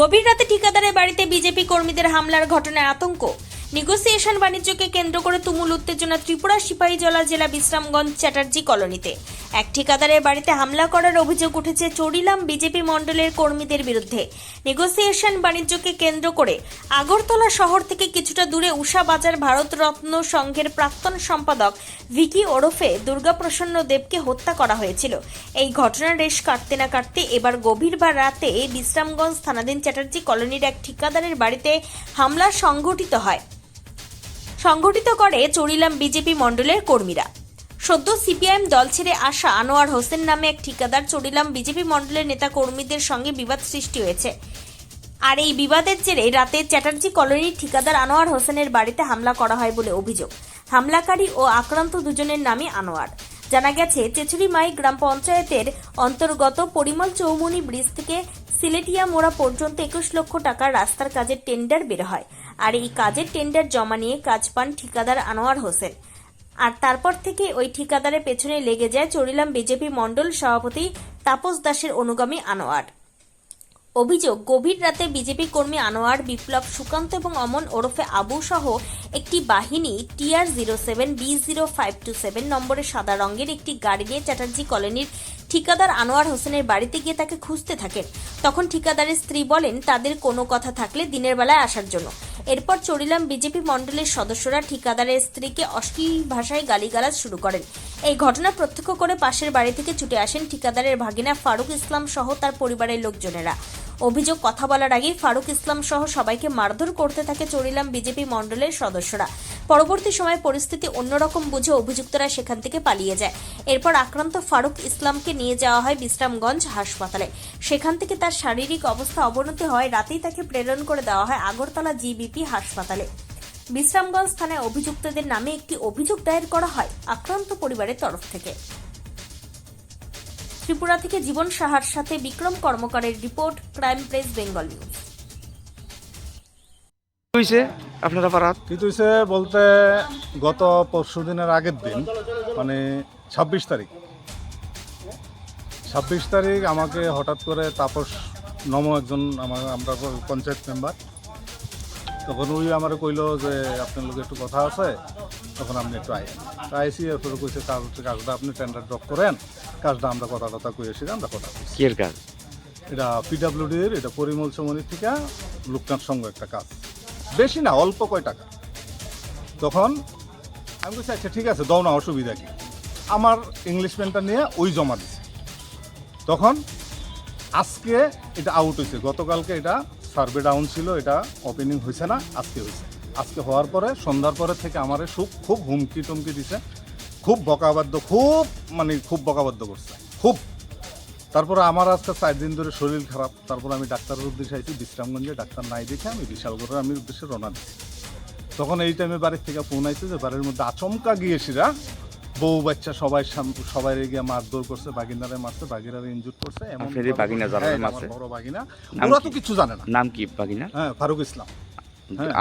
গভীর রাতে ঠিকাদারের বাড়িতে বিজেপি কর্মীদের হামলার ঘটনায় আতঙ্ক। নেগোসিয়েশন বাণিজ্যকে কেন্দ্র করে তুমুল উত্তেজনা ত্রিপুরা সিপাহীজলা জেলা বিশ্রামগঞ্জ চ্যাটার্জি কলোনিতে। এক ঠিকাদারের বাড়িতে হামলা করার অভিযোগ উঠেছে চড়িলাম বিজেপি মণ্ডলের কর্মীদের বিরুদ্ধে। নেগোসিয়েশন বাণিজ্যকে কেন্দ্র করে আগরতলা শহর থেকে কিছুটা দূরে উষা বাজার ভারতরত্ন সংঘের প্রাক্তন সম্পাদক ভিকি ওরফে দুর্গাপ্রসন্ন দেবকে হত্যা করা হয়েছিল। এই ঘটনার রেশ কাটতে না কাটতে এবার গভীর বা রাতে বিশ্রামগঞ্জ থানাধীন চ্যাটার্জি কলোনির এক ঠিকাদারের বাড়িতে হামলা সংঘটিত হয়। সংগঠিত করে চড়িলাম বিজেপি মণ্ডলের কর্মীরা। সদ্য সিপিআইএম দল ছেড়ে আসা আনোয়ার হোসেন নামে এক ঠিকাদার চড়িলাম বিজেপি মণ্ডলের নেতা কর্মীদের সঙ্গে বিবাদ সৃষ্টি হয়েছে। আর এই বিবাদের জেরে রাতে চ্যাটার্জি কলোনির ঠিকাদার আনোয়ার হোসেনের বাড়িতে হামলা করা হয় বলে অভিযোগ। হামলাকারী ও আক্রান্ত দুজনের নামই আনোয়ার। জানা গেছে চেচুরিমাই গ্রাম পঞ্চায়েতের অন্তর্গত পরিমল চৌমুনি ব্রিজ থেকে সিলেটিয়া মোড়া পর্যন্ত একুশ লক্ষ টাকার রাস্তার কাজের টেন্ডার বের হয়। আর এই কাজের টেন্ডার জমা নিয়ে কাজ পান ঠিকাদার আনোয়ার হোসেন। আর তারপর থেকে ওই ঠিকাদারের পেছনে লেগে যায় চড়িলাম বিজেপি মণ্ডল সভাপতি তাপস দাসের অনুগামী আনোয়ার। অভিযোগ, গভীর রাতে বিজেপি কর্মী আনোয়ার, বিপ্লব সুকান্ত এবং অমন ওরফে আবু সহ একটি বাহিনী TR zero seven, B zero five two seven নম্বরের সাদা রঙের একটি গাড়ি নিয়ে চ্যাটার্জি কলোনির ঠিকাদার আনোয়ার হোসেনের বাড়িতে গিয়ে তাকে খুঁজতে থাকেন। তখন ঠিকাদারের স্ত্রী বলেন, তাদের কোনো কথা থাকলে দিনের বেলায় আসার জন্য। এরপর চড়িলাম বিজেপি মন্ডলের সদস্যরা ঠিকাদারের স্ত্রীকে অশ্লীল ভাষায় গালিগালাজ শুরু করেন। এই ঘটনা প্রত্যক্ষ করে পাশের বাড়ি থেকে ছুটে আসেন ঠিকাদারের ভাগিনা ফারুক ইসলাম সহ তার পরিবারের লোকজনেরা। অভিযোগ, কথা বলার আগেই ফারুক ইসলাম সহ সবাইকে মারধর করতে থাকে চড়িলাম বিজেপি মণ্ডলের সদস্যরা। পরবর্তী সময়ে পরিস্থিতি অন্যরকম বুঝে অভিযুক্তরা সেখান থেকে পালিয়ে যায়। এরপর আক্রান্ত ফারুক ইসলামকে নিয়ে যাওয়া হয় বিশ্রামগঞ্জ হাসপাতালে। সেখান থেকে তার শারীরিক অবস্থা অবনতি হয় রাতেই তাকে প্রেরণ করে দেওয়া হয় আগরতলা জিবিপি হাসপাতালে। বিশ্রামগঞ্জ থানায় অভিযুক্তদের নামে একটি অভিযোগ দায়ের করা হয় আক্রান্ত পরিবারের তরফ থেকে। ত্রিপুরা থেকে জীবন সাহার সাথে Bikram কর্মকারের report crime press Bengal news. হয়েছে আপনারা পাড়াত কিন্তু হচ্ছে বলতে গত পরশু দিনের আগের দিন মানে ছাব্বিশ তারিখ। ছাব্বিশ তারিখ আমাকে হঠাৎ করে তাপস নম একজন আমার আমরা পঞ্চায়েত মেম্বার। তখন ওই আমার কইলো যে আপনার লোক একটু কথা আছে? তখন আপনি ট্রাই ট্রাই আইসি এরপরে কইছে কাজ হচ্ছে কাজটা আপনি টেন্ডার ড্রপ করেন। কাজটা আমরা কথা কথা কইয়েছি আমরা কথা কি এর কাজ? এটা পিডাব্লিউডির এটা পরিমল চমনির থেকে লোকনাথ সঙ্গ একটা কাজ। বেশি না অল্প কয় টাকা তখন আমি বলছি আচ্ছা ঠিক আছে দাও না অসুবিধা কি? আমার ইংলিশ পেনটা নিয়ে ওই জমা দিছে। তখন আজকে এটা আউট হয়েছে গতকালকে এটা সার্ভে ডাউন ছিল এটা ওপেনিং হয়েছে না আজকে হয়েছে আজকে হওয়ার পরে সন্ধ্যার পরে থেকে আমার সুখ খুব হুমকি টুমকি দিছে। খুব বকাবাদ্য খুব মানে খুব বকাবাদ্য করছে। খুব। তারপরে আমার আজকে চার দিন ধরে শরীর খারাপ। তারপর আমি ডাক্তারের উদ্দেশ্যে আইছি বিশ্রামগঞ্জে ডাক্তার নাই দেখে আমি বিশালগড়ের আমি উদ্দেশ্যে রওনা দিচ্ছি তখন এই টাইমে বাড়ির থেকে ফোন আইছে যে বাড়ির মধ্যে আচমকা গিয়েছিরা? বউ বাচ্চা সবাই সবাই গিয়ে মারধর করছে বাগিনারে মারছে বাগিনারে ইনজুর করছে এমন বাগিনা হ্যাঁ, বড় বাগিনা। ওরা তো কিছু জানে না। নাম কি বাগিনা হ্যাঁ ফারুক ইসলাম।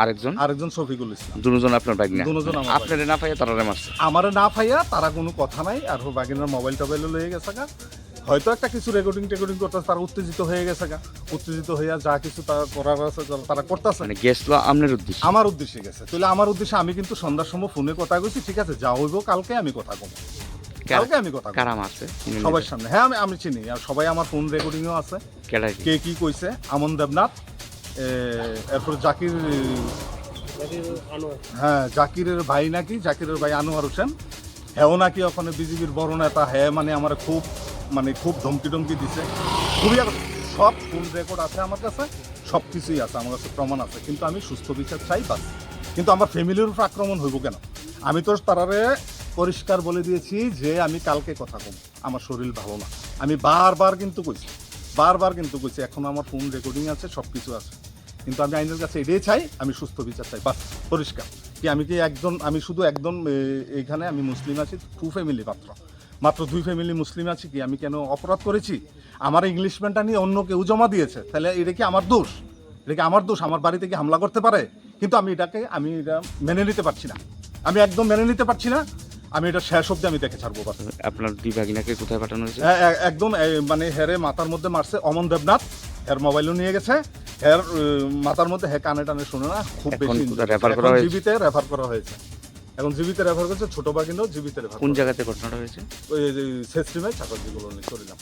আরেকজন? আরেকজন শফিকুল ইসলাম। দুজন আপনার বাগিনা দুজন আপনার না পাইয়া তারা মারছে। আমারে না পাইয়া তারা কোনো কথা নাই আর বাগিনার মোবাইল টোবাইলও লয়ে গেছে গা। হয়তো একটা কিছু রেকর্ডিং টেকর্ডিং করতেছে তারা উত্তেজিত হয়ে গেছে গা। উত্তেজিত হইয়া যা কিছু তারা করার আছে তারা করতেছে। মানে গেছিল আপনার উদ্দেশ্য। আমার উদ্দেশ্যে গেছে। তাহলে আমার উদ্দেশ্যে আমি কিন্তু সন্ধ্যার সময় ফোনে কথা কইছি ঠিক আছে? যা হইব কালকে আমি কথা কম কালকে আমি কথা কম কারা মারছে সবার সামনে। হ্যাঁ আমি আমি চিনি। আর সবাই আমার ফোন রেকর্ডিংও আছে। কে কি কইছে? আমন দেবনাথ। এরপর জাকির হ্যাঁ জাকিরের ভাই নাকি? জাকিরের ভাই আনোয়ার হোসেন। হ্যাঁ নাকি ওখানে বিজেপির বড় নেতা। হ্যাঁ মানে আমার খুব মানে খুব ধমকি টমকি দিছে। খুবই সব ফুল রেকর্ড আছে আমার কাছে। সব কিছুই আছে, আমার কাছে প্রমাণ আছে। কিন্তু আমি সুস্থ বিচার চাই বাস। কিন্তু আমার ফ্যামিলির উপর আক্রমণ হইব কেন? আমি তো তারারে পরিষ্কার বলে দিয়েছি যে আমি কালকে কথা কম। আমার শরীর ভালো না। আমি বারবার কিন্তু কইছি, বারবার কিন্তু কইছি, এখন আমার ফোন রেকর্ডিং আছে সব কিছু আছে। কিন্তু আমি আইনের কাছে এটাই চাই আমি সুস্থ বিচার চাই বাস পরিষ্কার। কি আমি কি একজন আমি শুধু একদম এইখানে আমি মুসলিম আছি টু ফ্যামিলি মাত্র মাত্র দুই ফ্যামিলি মুসলিম আছি কি আমি কেন অপরাধ করেছি? আমার ইংলিশ ম্যানটা নিয়ে অন্য কেউ জমা দিয়েছে তাহলে এটা কি আমার দোষ? এটা কি আমার দোষ? আমার বাড়িতে কি হামলা করতে পারে? কিন্তু আমি এটাকে আমি এটা মেনে নিতে পারছি না। আমি একদম মেনে নিতে পারছি না আমি এটা শেষ অব্দি আমি দেখে ছাড়বো আপনার দুই বাগিনাকে কোথায় পাঠানো হয়েছে? একদম মানে হেরে মাথার মধ্যে মারছে অমন দেবনাথ এর মোবাইলও নিয়ে গেছে। আহ, মাথার মধ্যে হ্যাঁ কানে টানে শুনে না খুব বেশি করা হয়েছে? জীবিতে রেফার করা হয়েছে। এখন জীবিতে রেফার করেছে ছোট বাগিনেও জীবিতে রেফার কোন জায়গাতে ঘটনাটা হয়েছে? ওই যে শেষ টিমে চাকরজিগুলো করিলাম